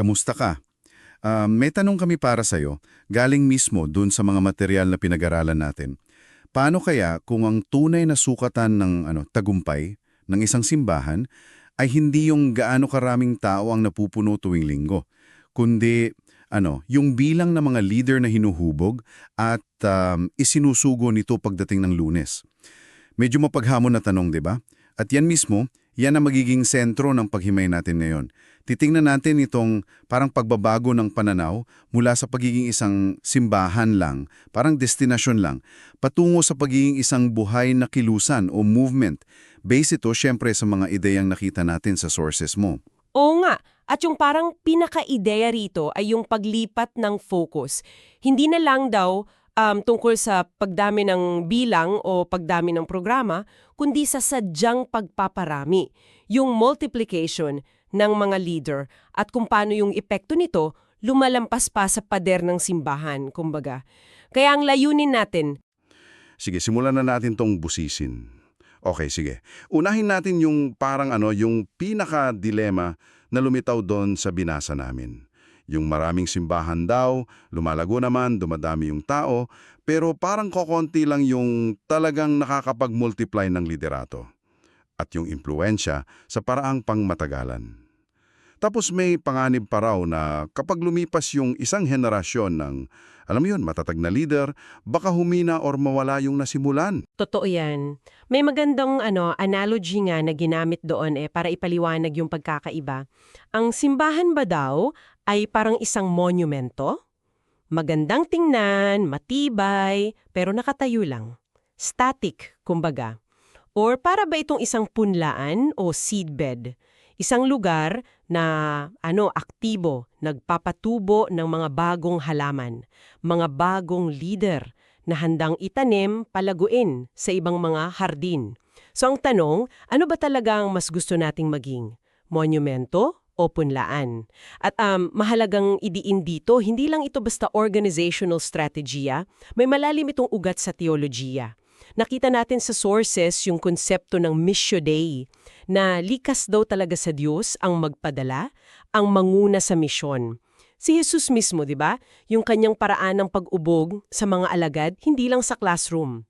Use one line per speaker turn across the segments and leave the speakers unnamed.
Kamusta ka? Ah, may tanong kami para sa'yo, galing mismo dun sa mga material na pinag-aralan natin. Paano kaya kung ang tunay na sukatan ng ano, tagumpay ng isang simbahan ay hindi yung gaano karaming tao ang napupuno tuwing linggo, kundi ano, yung bilang ng mga leader na hinuhubog at um, isinusugo nito pagdating ng lunes? Medyo mapaghamon na tanong, di ba? At yan mismo, yan ang magiging sentro ng paghimay natin ngayon. Titingnan natin itong parang pagbabago ng pananaw mula sa pagiging isang simbahan lang, parang destinasyon lang, patungo sa pagiging isang buhay na kilusan o movement. Base ito syempre sa mga ideyang nakita natin sa sources mo.
Oo nga. At yung parang pinaka-ideya rito ay yung paglipat ng focus. Hindi na lang daw um, tungkol sa pagdami ng bilang o pagdami ng programa, kundi sa sadyang pagpaparami. Yung multiplication ng mga leader at kung paano yung epekto nito lumalampas pa sa pader ng simbahan, kumbaga. Kaya ang layunin natin,
Sige, simulan na natin tong busisin. Okay, sige. Unahin natin yung parang ano, yung pinaka-dilema na lumitaw doon sa binasa namin. Yung maraming simbahan daw, lumalago naman, dumadami yung tao, pero parang kokonti lang yung talagang nakakapag-multiply ng liderato. At yung impluensya sa paraang pangmatagalan. Tapos may panganib pa raw na kapag lumipas yung isang henerasyon ng, alam yun, matatag na leader, baka humina or mawala yung nasimulan.
Totoo yan. May magandang ano, analogy nga na ginamit doon eh para ipaliwanag yung pagkakaiba. Ang simbahan ba daw ay parang isang monumento? Magandang tingnan, matibay, pero nakatayo lang. Static, kumbaga. Or para ba itong isang punlaan o seedbed? Isang lugar na ano aktibo, nagpapatubo ng mga bagong halaman, mga bagong leader na handang itanim, palaguin sa ibang mga hardin. So ang tanong, ano ba talaga ang mas gusto nating maging? Monumento o punlaan? At um, mahalagang idiin dito, hindi lang ito basta organizational strategiya, may malalim itong ugat sa teologiya. Nakita natin sa sources yung konsepto ng Missio Dei, na likas daw talaga sa Diyos ang magpadala, ang manguna sa misyon. Si Jesus mismo, di ba? Yung kanyang paraan ng pag-ubog sa mga alagad, hindi lang sa classroom.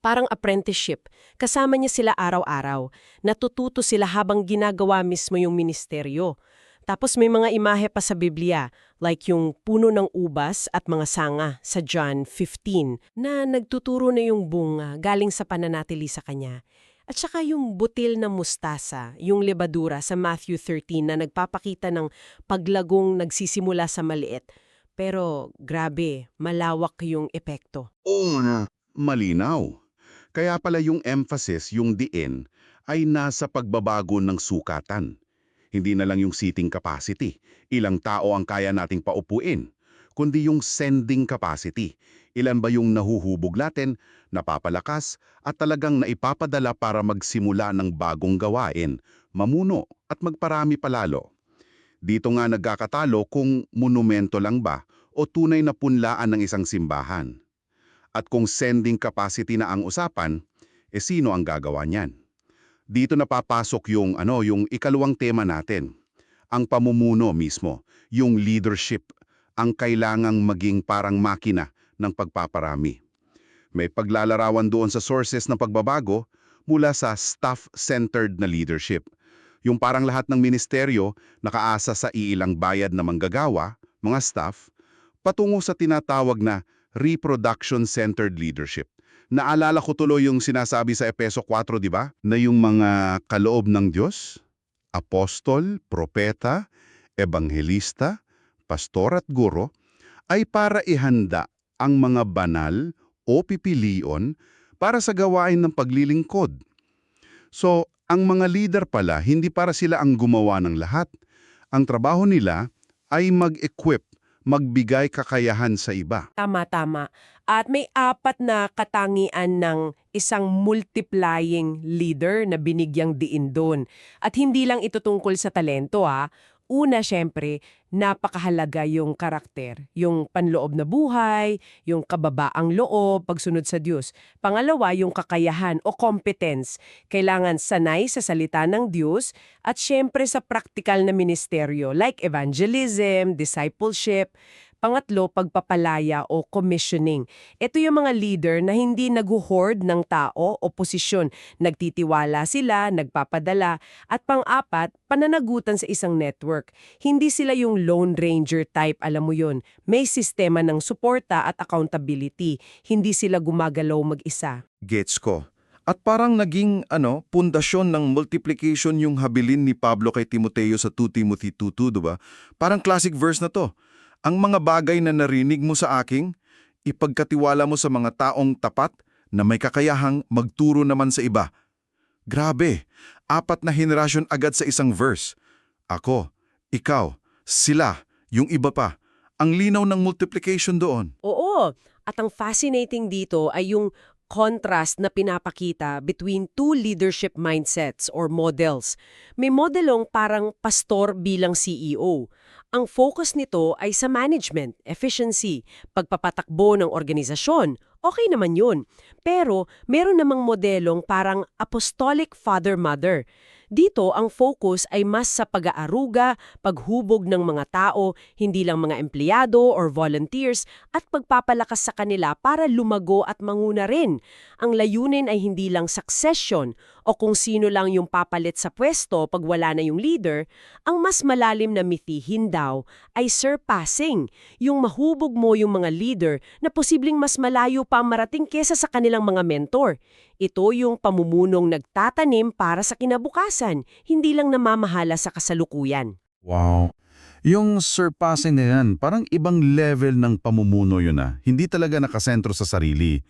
Parang apprenticeship. Kasama niya sila araw-araw. Natututo sila habang ginagawa mismo yung ministeryo. Tapos may mga imahe pa sa Biblia, like yung puno ng ubas at mga sanga sa John 15, na nagtuturo na yung bunga galing sa pananatili sa kanya. At saka yung butil na mustasa, yung lebadura sa Matthew 13 na nagpapakita ng paglagong nagsisimula sa maliit. Pero grabe, malawak yung epekto.
Oo na, malinaw. Kaya pala yung emphasis, yung diin, ay nasa pagbabago ng sukatan. Hindi na lang yung seating capacity, ilang tao ang kaya nating paupuin, kundi yung sending capacity. Ilan ba yung nahuhubog natin, napapalakas, at talagang naipapadala para magsimula ng bagong gawain, mamuno at magparami palalo. Dito nga nagkakatalo kung monumento lang ba o tunay na punlaan ng isang simbahan. At kung sending capacity na ang usapan, e sino ang gagawa niyan? Dito napapasok yung ano, yung ikalawang tema natin. Ang pamumuno mismo, yung leadership, ang kailangang maging parang makina ng pagpaparami. May paglalarawan doon sa sources ng pagbabago mula sa staff-centered na leadership. Yung parang lahat ng ministeryo nakaasa sa iilang bayad na manggagawa, mga staff, patungo sa tinatawag na reproduction-centered leadership. Naalala ko tuloy yung sinasabi sa Epeso 4, di ba? Na yung mga kaloob ng Diyos, apostol, propeta, ebanghelista, pastor at guro, ay para ihanda ang mga banal o pipilion para sa gawain ng paglilingkod. So, ang mga leader pala, hindi para sila ang gumawa ng lahat. Ang trabaho nila ay mag-equip, magbigay kakayahan sa iba.
Tama-tama. At may apat na katangian ng isang multiplying leader na binigyang diin doon. At hindi lang ito tungkol sa talento ha, Una, syempre, napakahalaga yung karakter, yung panloob na buhay, yung kababaang loob, pagsunod sa Diyos. Pangalawa, yung kakayahan o competence. Kailangan sanay sa salita ng Diyos at syempre sa praktikal na ministeryo like evangelism, discipleship. Pangatlo, pagpapalaya o commissioning. Ito yung mga leader na hindi nag-hoard ng tao o posisyon. Nagtitiwala sila, nagpapadala. At pang-apat, pananagutan sa isang network. Hindi sila yung lone ranger type, alam mo yun. May sistema ng suporta at accountability. Hindi sila gumagalaw mag-isa.
Gets ko. At parang naging ano, pundasyon ng multiplication yung habilin ni Pablo kay Timoteo sa 2 Timothy 2.2, diba? Parang classic verse na to. Ang mga bagay na narinig mo sa aking, ipagkatiwala mo sa mga taong tapat na may kakayahang magturo naman sa iba. Grabe, apat na henerasyon agad sa isang verse. Ako, ikaw, sila, yung iba pa. Ang linaw ng multiplication doon.
Oo, at ang fascinating dito ay yung contrast na pinapakita between two leadership mindsets or models. May modelong parang pastor bilang CEO. Ang focus nito ay sa management, efficiency, pagpapatakbo ng organisasyon. Okay naman yun. Pero meron namang modelong parang apostolic father-mother. Dito, ang focus ay mas sa pag-aaruga, paghubog ng mga tao, hindi lang mga empleyado or volunteers, at pagpapalakas sa kanila para lumago at manguna rin. Ang layunin ay hindi lang succession o kung sino lang yung papalit sa pwesto pag wala na yung leader, ang mas malalim na mithihin daw ay surpassing, yung mahubog mo yung mga leader na posibleng mas malayo pa marating kesa sa kanilang mga mentor. Ito yung pamumunong nagtatanim para sa kinabukasan, hindi lang namamahala sa kasalukuyan.
Wow. Yung surpassing na yan, parang ibang level ng pamumuno yun na. Hindi talaga nakasentro sa sarili.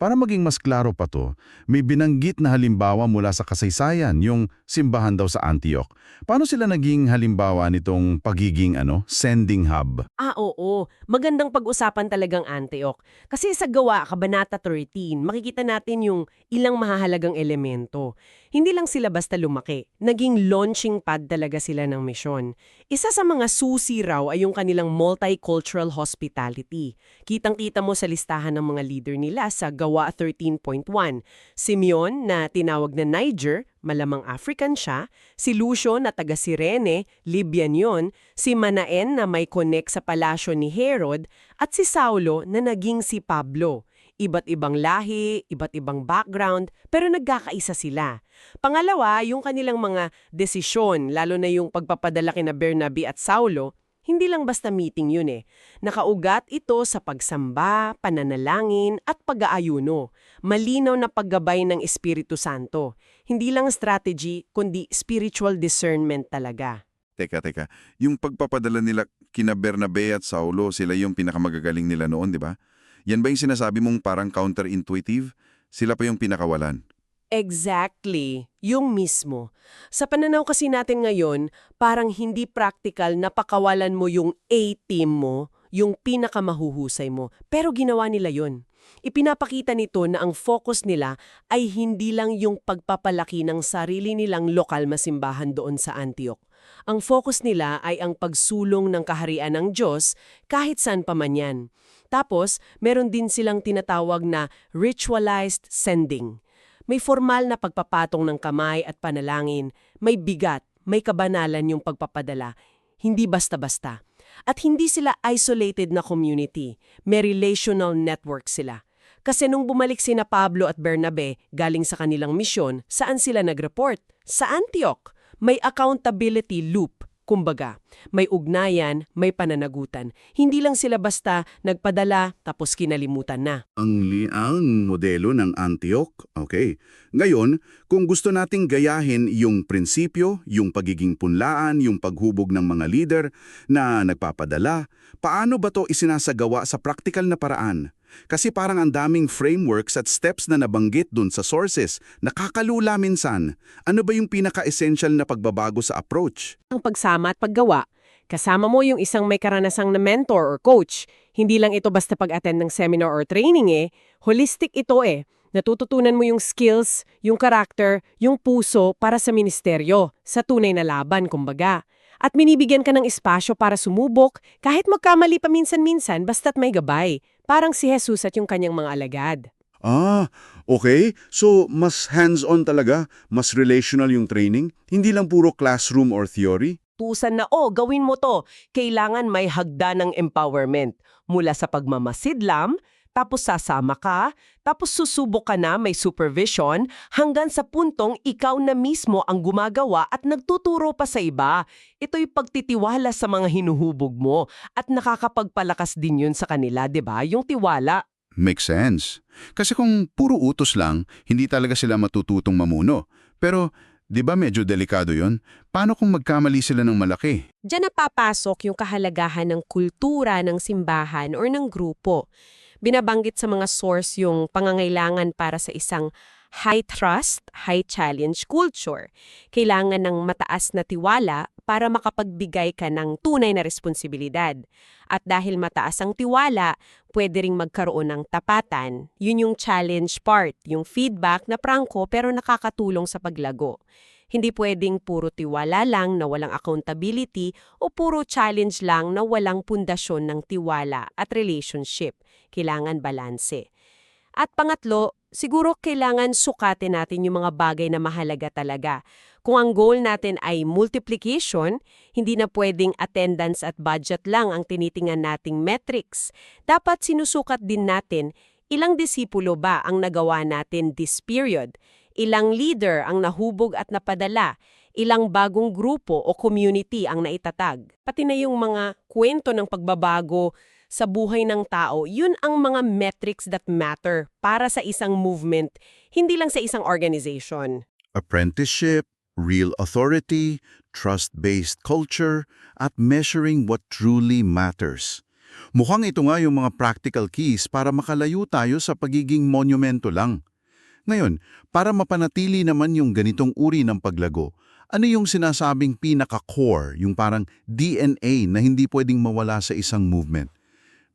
Para maging mas klaro pa to, may binanggit na halimbawa mula sa kasaysayan, yung simbahan daw sa Antioch. Paano sila naging halimbawa nitong pagiging ano, sending hub?
Ah, oo. Magandang pag-usapan talagang Antioch. Kasi sa gawa, Kabanata 13, makikita natin yung ilang mahahalagang elemento. Hindi lang sila basta lumaki. Naging launching pad talaga sila ng misyon. Isa sa mga susi raw ay yung kanilang multicultural hospitality. Kitang-kita mo sa listahan ng mga leader nila sa Gawa 13.1. Simeon na tinawag na Niger, malamang African siya, si Lucio na taga Sirene, Libyan yon, si Manaen na may connect sa palasyo ni Herod, at si Saulo na naging si Pablo. Iba't ibang lahi, iba't ibang background, pero nagkakaisa sila. Pangalawa, yung kanilang mga desisyon, lalo na yung pagpapadala kina Bernabe at Saulo, hindi lang basta meeting yun eh. Nakaugat ito sa pagsamba, pananalangin at pag-aayuno. Malinaw na paggabay ng Espiritu Santo. Hindi lang strategy, kundi spiritual discernment talaga.
Teka, teka. Yung pagpapadala nila kina Bernabe at Saulo, sila yung pinakamagagaling nila noon, di ba? Yan ba yung sinasabi mong parang counterintuitive? Sila pa yung pinakawalan.
Exactly. Yung mismo. Sa pananaw kasi natin ngayon, parang hindi practical na pakawalan mo yung A-team mo, yung pinakamahuhusay mo. Pero ginawa nila yon. Ipinapakita nito na ang focus nila ay hindi lang yung pagpapalaki ng sarili nilang lokal masimbahan doon sa Antioch. Ang focus nila ay ang pagsulong ng kaharian ng Diyos kahit saan pa man yan. Tapos, meron din silang tinatawag na ritualized sending. May formal na pagpapatong ng kamay at panalangin, may bigat, may kabanalan yung pagpapadala. Hindi basta-basta. At hindi sila isolated na community, may relational network sila. Kasi nung bumalik sina Pablo at Bernabe galing sa kanilang misyon, saan sila nag-report? Sa Antioch. May accountability loop. Kumbaga, may ugnayan, may pananagutan. Hindi lang sila basta nagpadala tapos kinalimutan na.
Ang liang modelo ng Antioch. Okay. Ngayon, kung gusto nating gayahin yung prinsipyo, yung pagiging punlaan, yung paghubog ng mga leader na nagpapadala, paano ba to isinasagawa sa praktikal na paraan? Kasi parang ang daming frameworks at steps na nabanggit dun sa sources, nakakalula minsan. Ano ba yung pinaka-essential na pagbabago sa approach?
Ang pagsama at paggawa, kasama mo yung isang may karanasang na mentor or coach. Hindi lang ito basta pag-attend ng seminar or training eh. Holistic ito eh. Natututunan mo yung skills, yung karakter, yung puso para sa ministeryo, sa tunay na laban, kumbaga. At minibigyan ka ng espasyo para sumubok, kahit magkamali pa minsan-minsan basta't may gabay. Parang si Jesus at yung kanyang mga alagad.
Ah, okay. So, mas hands-on talaga, mas relational yung training, hindi lang puro classroom or theory.
Tusan na, oh, gawin mo to. Kailangan may hagda ng empowerment. Mula sa pagmamasidlam, tapos sasama ka, tapos susubok ka na may supervision, hanggang sa puntong ikaw na mismo ang gumagawa at nagtuturo pa sa iba. Ito'y pagtitiwala sa mga hinuhubog mo at nakakapagpalakas din yun sa kanila, 'di ba? Yung tiwala.
Makes sense. Kasi kung puro utos lang, hindi talaga sila matututong mamuno. Pero, di ba medyo delikado yon? Paano kung magkamali sila ng malaki?
Diyan napapasok yung kahalagahan ng kultura ng simbahan or ng grupo. Binabanggit sa mga source yung pangangailangan para sa isang high trust, high challenge culture. Kailangan ng mataas na tiwala para makapagbigay ka ng tunay na responsibilidad. At dahil mataas ang tiwala, pwede ring magkaroon ng tapatan. Yun yung challenge part, yung feedback na prangko pero nakakatulong sa paglago. Hindi pwedeng puro tiwala lang na walang accountability o puro challenge lang na walang pundasyon ng tiwala at relationship. Kailangan balanse. At pangatlo, siguro kailangan sukatin natin yung mga bagay na mahalaga talaga. Kung ang goal natin ay multiplication, hindi na pwedeng attendance at budget lang ang tinitingan nating metrics. Dapat sinusukat din natin ilang disipulo ba ang nagawa natin this period, ilang leader ang nahubog at napadala, ilang bagong grupo o community ang naitatag. Pati na yung mga kwento ng pagbabago sa buhay ng tao, yun ang mga metrics that matter para sa isang movement, hindi lang sa isang organization.
Apprenticeship, real authority, trust-based culture, at measuring what truly matters. Mukhang ito nga yung mga practical keys para makalayo tayo sa pagiging monumento lang. Ngayon, para mapanatili naman yung ganitong uri ng paglago, ano yung sinasabing pinaka-core, yung parang DNA na hindi pwedeng mawala sa isang movement?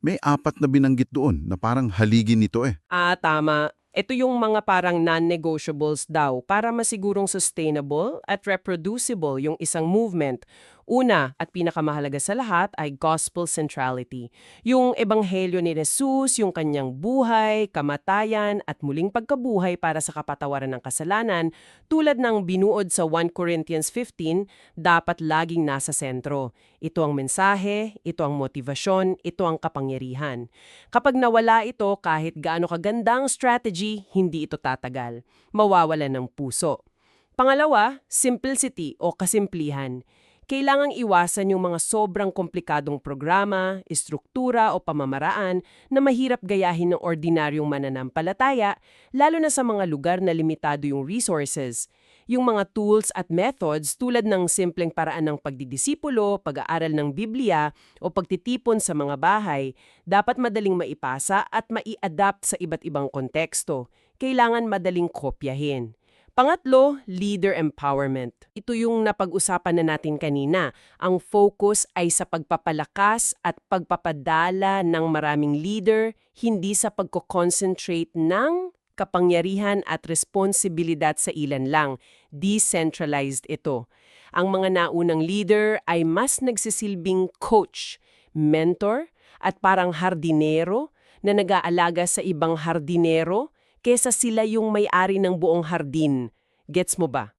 May apat na binanggit doon na parang haligin nito eh.
Ah, tama. Ito yung mga parang non-negotiables daw para masigurong sustainable at reproducible yung isang movement. Una at pinakamahalaga sa lahat ay gospel centrality. Yung ebanghelyo ni Jesus, yung kanyang buhay, kamatayan at muling pagkabuhay para sa kapatawaran ng kasalanan, tulad ng binuod sa 1 Corinthians 15, dapat laging nasa sentro. Ito ang mensahe, ito ang motivasyon, ito ang kapangyarihan. Kapag nawala ito, kahit gaano kagandang strategy, hindi ito tatagal. Mawawala ng puso. Pangalawa, simplicity o kasimplihan. Kailangang iwasan yung mga sobrang komplikadong programa, istruktura o pamamaraan na mahirap gayahin ng ordinaryong mananampalataya, lalo na sa mga lugar na limitado yung resources. Yung mga tools at methods tulad ng simpleng paraan ng pagdidisipulo, pag-aaral ng Biblia o pagtitipon sa mga bahay, dapat madaling maipasa at mai-adapt sa iba't ibang konteksto. Kailangan madaling kopyahin. Pangatlo, leader empowerment. Ito yung napag-usapan na natin kanina. Ang focus ay sa pagpapalakas at pagpapadala ng maraming leader, hindi sa pagko-concentrate ng kapangyarihan at responsibilidad sa ilan lang. Decentralized ito. Ang mga naunang leader ay mas nagsisilbing coach, mentor, at parang hardinero na nag-aalaga sa ibang hardinero kesa sila yung may-ari ng buong hardin. Gets mo ba?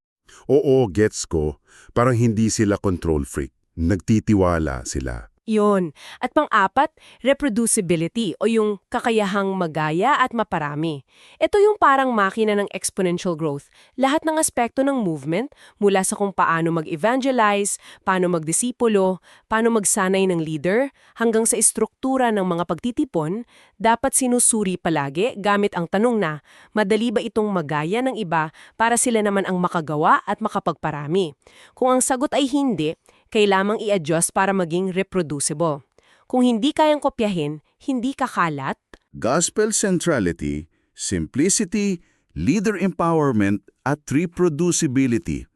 Oo, gets ko. Parang hindi sila control freak. Nagtitiwala sila.
Yun. At pang-apat, reproducibility o yung kakayahang magaya at maparami. Ito yung parang makina ng exponential growth. Lahat ng aspekto ng movement, mula sa kung paano mag-evangelize, paano magdisipulo, paano magsanay ng leader, hanggang sa istruktura ng mga pagtitipon, dapat sinusuri palagi gamit ang tanong na, madali ba itong magaya ng iba para sila naman ang makagawa at makapagparami? Kung ang sagot ay hindi, kailamang i-adjust para maging reproducible. Kung hindi kayang kopyahin, hindi kakalat,
Gospel centrality, simplicity, leader empowerment, at reproducibility.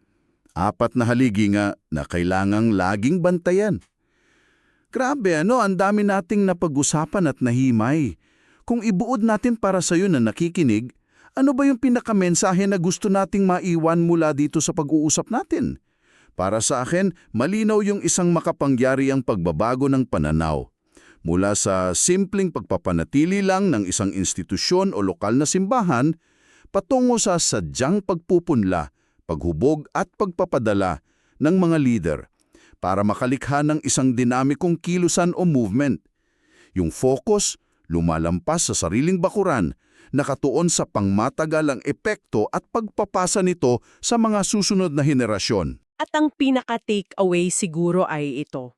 Apat na haligi nga na kailangang laging bantayan. Grabe ano, ang dami nating napag-usapan at nahimay. Kung ibuod natin para sa'yo na nakikinig, ano ba yung pinakamensahe na gusto nating maiwan mula dito sa pag-uusap natin? Para sa akin, malinaw yung isang makapangyariang pagbabago ng pananaw. Mula sa simpleng pagpapanatili lang ng isang institusyon o lokal na simbahan, patungo sa sadyang pagpupunla, paghubog at pagpapadala ng mga leader para makalikha ng isang dinamikong kilusan o movement. Yung focus, lumalampas sa sariling bakuran, nakatuon sa pangmatagalang epekto at pagpapasa nito sa mga susunod na henerasyon.
At ang pinaka-take away siguro ay ito.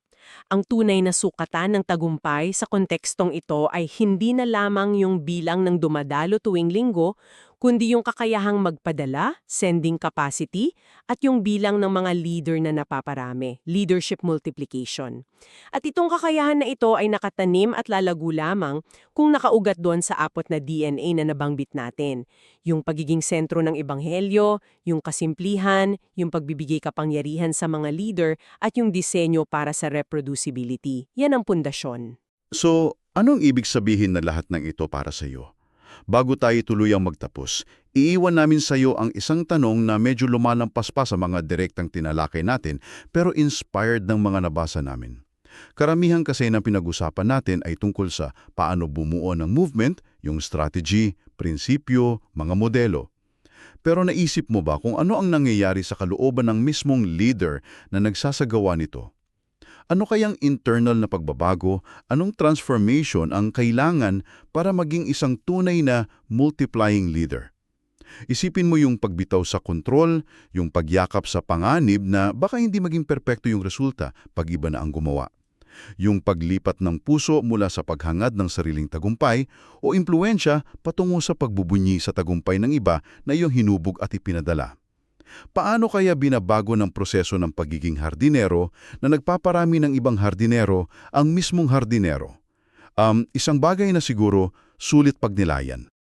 Ang tunay na sukatan ng tagumpay sa kontekstong ito ay hindi na lamang yung bilang ng dumadalo tuwing linggo, kundi yung kakayahang magpadala, sending capacity, at yung bilang ng mga leader na napaparami, leadership multiplication. At itong kakayahan na ito ay nakatanim at lalago lamang kung nakaugat doon sa apot na DNA na nabanggit natin. Yung pagiging sentro ng ebanghelyo, yung kasimplihan, yung pagbibigay kapangyarihan sa mga leader, at yung disenyo para sa reproducibility. Yan ang pundasyon.
So, anong ibig sabihin na lahat ng ito para sa iyo? Bago tayo tuluyang magtapos, iiwan namin sa iyo ang isang tanong na medyo lumalampas pa sa mga direktang tinalakay natin pero inspired ng mga nabasa namin. Karamihan kasi ng pinag-usapan natin ay tungkol sa paano bumuo ng movement, yung strategy, prinsipyo, mga modelo. Pero naisip mo ba kung ano ang nangyayari sa kalooban ng mismong leader na nagsasagawa nito? Ano kayang internal na pagbabago, anong transformation ang kailangan para maging isang tunay na multiplying leader? Isipin mo yung pagbitaw sa kontrol, yung pagyakap sa panganib na baka hindi maging perpekto yung resulta pag iba na ang gumawa. Yung paglipat ng puso mula sa paghangad ng sariling tagumpay o impluensya patungo sa pagbubunyi sa tagumpay ng iba na iyong hinubog at ipinadala. Paano kaya binabago ng proseso ng pagiging hardinero na nagpaparami ng ibang hardinero ang mismong hardinero? Um, isang bagay na siguro sulit pagnilayan.